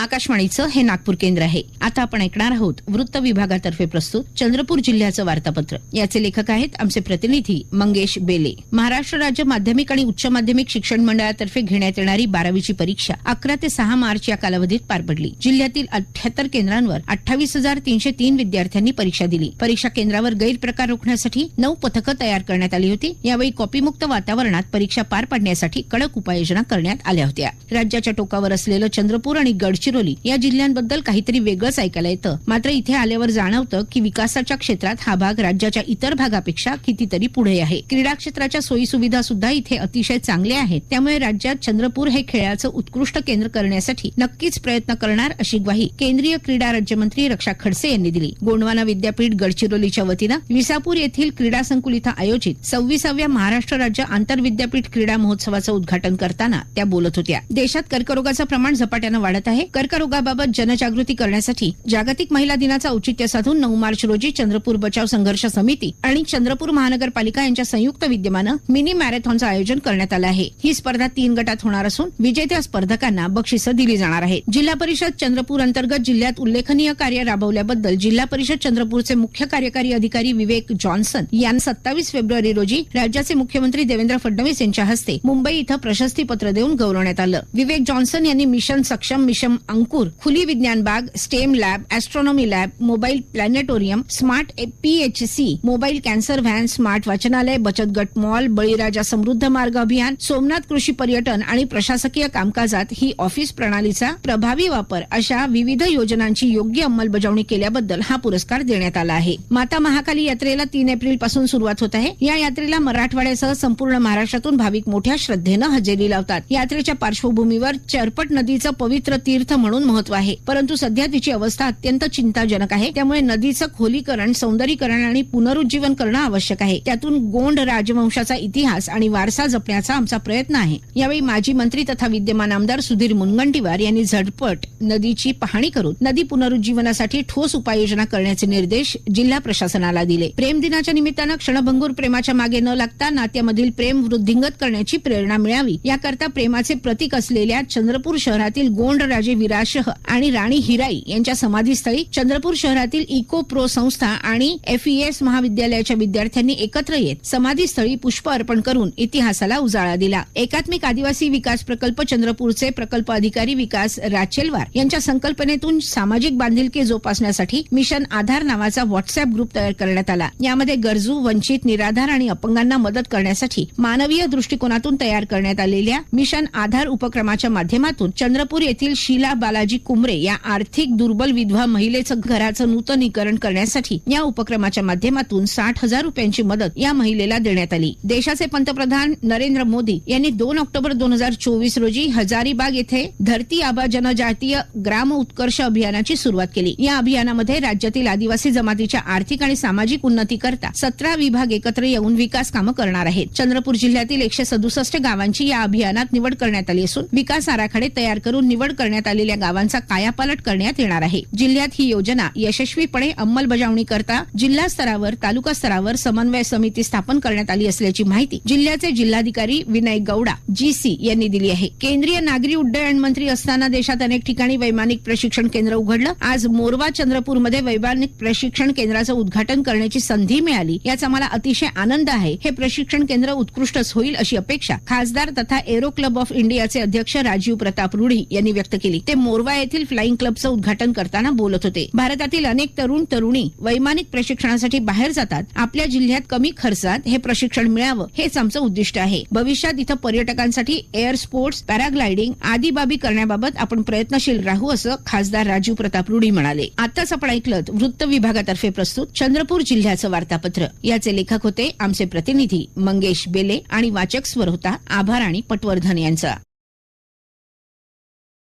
आकाशवाणीचं हे नागपूर केंद्र आहे. आता आपण ऐकणार आहोत वृत्त विभागातर्फे प्रस्तुत चंद्रपूर जिल्ह्याचं वार्तापत्र. याचे लेखक आहेत आमचे प्रतिनिधी मंगेश बेले. महाराष्ट्र राज्य माध्यमिक आणि उच्च माध्यमिक शिक्षण मंडळातर्फे घेण्यात येणारी बारावीची परीक्षा अकरा ते सहा मार्च या कालावधीत पार पडली. जिल्ह्यातील अठ्याहत्तर केंद्रांवर अठ्ठावीस हजार तीनशे तीन विद्यार्थ्यांनी परीक्षा दिली. परीक्षा केंद्रावर गैरप्रकार रोखण्यासाठी नऊ पथकं तयार करण्यात आली होती. यावेळी कॉपीमुक्त वातावरणात परीक्षा पार पाडण्यासाठी कडक उपाययोजना करण्यात आल्या होत्या. राज्याच्या टोकावर असलेलं चंद्रपूर आणि गडचिरोली या जिल्ह्यांबद्दल काहीतरी वेगळंच ऐकायला येतं. मात्र इथे आल्यावर जाणवतं की विकासाच्या क्षेत्रात हा भाग राज्याच्या इतर भागापेक्षा कितीतरी पुढे आहे. क्रीडा क्षेत्राच्या सोयी सुविधा सुद्धा इथे अतिशय चांगल्या आहेत. त्यामुळे राज्यात चंद्रपूर हे खेळाचं उत्कृष्ट केंद्र करण्यासाठी नक्कीच प्रयत्न करणार अशी ग्वाही केंद्रीय क्रीडा राज्यमंत्री रक्षा खडसे यांनी दिली. गोंडवाना विद्यापीठ गडचिरोलीच्या वतीनं विसापूर येथील क्रीडा संकुल इथं आयोजित सव्वीसाव्या महाराष्ट्र राज्य आंतरविद्यापीठ क्रीडा महोत्सवाचं उद्घाटन करताना त्या बोलत होत्या. देशात कर्करोगाचं प्रमाण झपाट्यानं वाढत आहे. कर्करोगाबाबत जनजागृती करण्यासाठी जागतिक महिला दिनाचं औचित्य साधून नऊ मार्च रोजी चंद्रपूर बचाव संघर्ष समिती आणि चंद्रपूर महानगरपालिका यांच्या संयुक्त विद्यमानं मिनी मॅरेथॉनचं आयोजन करण्यात आलं आहे. ही स्पर्धा तीन गटात होणार असून विजेत्या स्पर्धकांना बक्षिसं दिली जाणार आहेत. जिल्हा परिषद चंद्रपूर अंतर्गत जिल्ह्यात उल्लेखनीय कार्य राबवल्याबद्दल जिल्हा परिषद चंद्रपूरचे मुख्य कार्यकारी अधिकारी विवेक जॉन्सन यांना सत्तावीस फेब्रुवारी रोजी राज्याचे मुख्यमंत्री देवेंद्र फडणवीस यांच्या हस्ते मुंबई इथं प्रशस्तीपत्र देऊन गौरवण्यात आलं. विवेक जॉन्सन यांनी मिशन सक्षम मिशन अंकुर खुली विज्ञान बाग STEM lab astronomy lab mobile planetarium smart PHC mobile cancer van smart वाचनालय बचत गट मॉल बळीराजा समृद्ध मार्ग अभियान सोमनाथ कृषी पर्यटन आणि प्रशासकीय कामकाजात ही ऑफिस प्रणालीचा प्रभावी वापर अशा विविध योजनांची योग्य अंमलबजावणी केल्याबद्दल हा पुरस्कार देण्यात आला आहे. माता महाकाली यात्रेला तीन एप्रिलपासून सुरुवात होत आहे. या यात्रेला मराठवाड्यासह संपूर्ण महाराष्ट्रातून भाविक मोठ्या श्रद्धेनं हजेरी लावतात. यात्रेच्या पार्श्वभूमीवर चरपट नदीचं पवित्र तीर्थ म्हणून महत्त्व आहे. परंतु सध्या तिची अवस्था अत्यंत चिंताजनक आहे. त्यामुळे नदीचं खोलीकरण सौंदर्यीकरण आणि पुनरुज्जीवन करणं आवश्यक आहे. त्यातून गोंड राजवंशाचा इतिहास आणि वारसा जपण्याचा आमचा प्रयत्न आहे. यावेळी माजी मंत्री तथा विद्यमान आमदार सुधीर मुनगंटीवार यांनी झटपट नदीची पाहणी करून नदी पुनरुज्जीवनासाठी ठोस उपाययोजना करण्याचे निर्देश जिल्हा प्रशासनाला दिले. प्रेम दिनाच्या निमित्तानं क्षणभंगूर प्रेमाच्या मागे न लागता नात्यामधील प्रेम वृद्धिंगत करण्याची प्रेरणा मिळावी याकरता प्रेमाचे प्रतीक असलेल्या चंद्रपूर शहरातील गोंड राजे हिराशह आणि राणी हिराई यांच्या समाधीस्थळी चंद्रपूर शहरातील इको प्रो संस्था आणि एफईएस महाविद्यालयाच्या विद्यार्थ्यांनी एकत्र येत समाधीस्थळी पुष्प अर्पण करून इतिहासाला उजाळा दिला. एकात्मिक आदिवासी विकास प्रकल्प चंद्रपूरचे प्रकल्प अधिकारी विकास राचेलवार यांच्या संकल्पनेतून सामाजिक बांधिलकी जोपासण्यासाठी मिशन आधार नावाचा व्हॉट्सअप ग्रुप तयार करण्यात आला. यामध्ये गरजू वंचित निराधार आणि अपंगांना मदत करण्यासाठी मानवीय दृष्टिकोनातून तयार करण्यात आलेल्या मिशन आधार उपक्रमाच्या माध्यमातून चंद्रपूर येथील शिला बालाजी कुमरे या आर्थिक दुर्बल विधवा महिलेचं घराचं नूतनीकरण करण्यासाठी या उपक्रमाच्या माध्यमातून साठ हजार रुपयांची मदत या महिलेला देण्यात आली. देशाचे पंतप्रधान नरेंद्र मोदी यांनी दोन ऑक्टोबर दोन हजार चोवीस रोजी हजारीबाग येथे धरती आबा जनजातीय ग्राम उत्कर्ष अभियानाची सुरुवात केली. या अभियानामध्ये राज्यातील आदिवासी जमातीच्या आर्थिक आणि सामाजिक उन्नती करता सतरा विभाग एकत्र येऊन विकास कामं करणार आहेत. चंद्रपूर जिल्ह्यातील एकशे सदुसष्ट गावांची या अभियानात निवड करण्यात आली असून विकास आराखडे तयार करून निवड करण्यात आली झालेल्या गावांचा कायापालट करण्यात येणार आहे. जिल्ह्यात ही योजना यशस्वीपणे अंमलबजावणी करता जिल्हा स्तरावर तालुका स्तरावर समन्वय समिती स्थापन करण्यात आली असल्याची माहिती जिल्ह्याचे जिल्हाधिकारी विनय गौडा जीसी यांनी दिली आहे. केंद्रीय नागरी उड्डयन मंत्री असताना देशात अनेक ठिकाणी वैमानिक प्रशिक्षण केंद्र उघडलं. आज मोरवा चंद्रपूरमध्ये वैमानिक प्रशिक्षण केंद्राचं उद्घाटन करण्याची संधी मिळाली. याचा मला अतिशय आनंद आहे. हे प्रशिक्षण केंद्र उत्कृष्टच होईल अशी अपेक्षा खासदार तथा एरो क्लब ऑफ इंडियाचे अध्यक्ष राजीव प्रताप रुढी यांनी व्यक्त केली. ते मोरवा येथील फ्लाईंग क्लबचं उद्घाटन करताना बोलत होते. भारतातील अनेक तरुण तरुणी वैमानिक प्रशिक्षणासाठी बाहेर जातात. आपल्या जिल्ह्यात कमी खर्चात हे प्रशिक्षण मिळावं हेच आमचं उद्दिष्ट आहे. भविष्यात इथं पर्यटकांसाठी एअर स्पोर्ट्स पॅराग्लायडिंग आदी बाबी करण्याबाबत आपण प्रयत्नशील राहू असं खासदार राजीव प्रताप रुढी म्हणाले. आताच आपण ऐकलं वृत्त विभागातर्फे प्रस्तुत चंद्रपूर जिल्ह्याचं वार्तापत्र. याचे लेखक होते आमचे प्रतिनिधी मंगेश बेले आणि वाचक स्वर होता आभार आणि पटवर्धन यांचा.